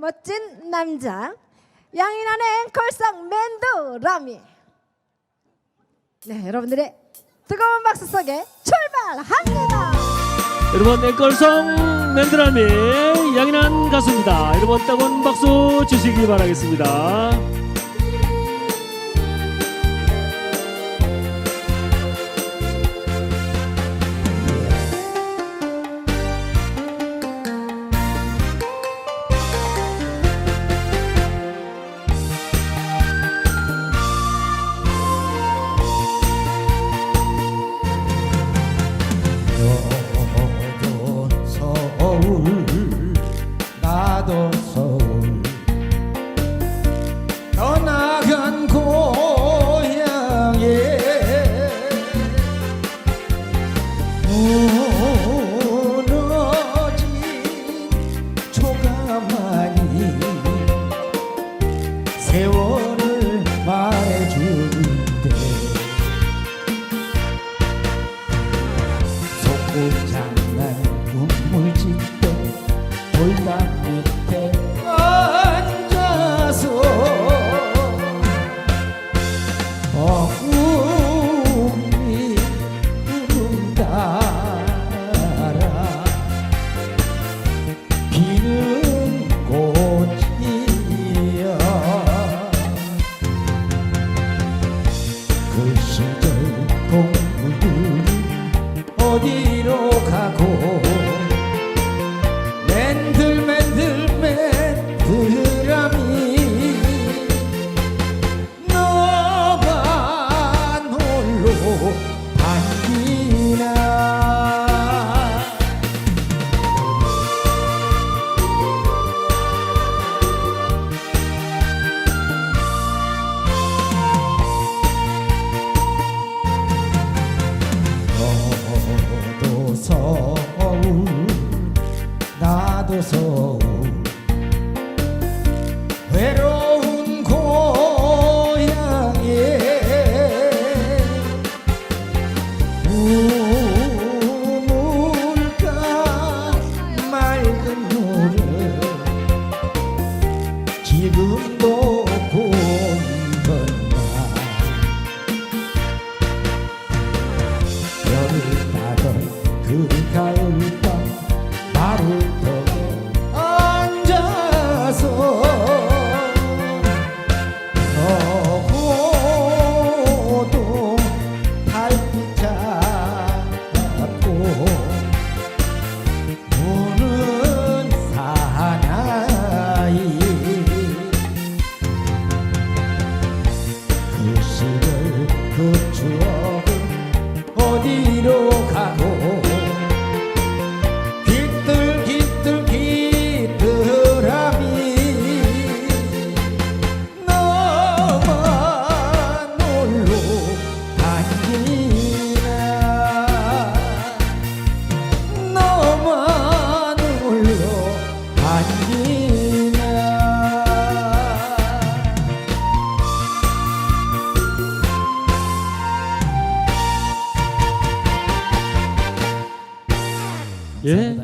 멋진 남자 양인환의 앵콜송 맨두라미 네 여러분들의 뜨거운 박수 속에 출발합니다 여러분 앵콜송 맨드라미 양인한 가수입니다. 여러분 따가운 박수 주시기 바라겠습니다. 그 시절 동물들이 어디로 가고 서울 외로운 고향에 우물가 맑은 노래 지금도 보 앉아서 너고도 달빛 잡고 우는 사나이 그 시절 그 추억은 어디로 예?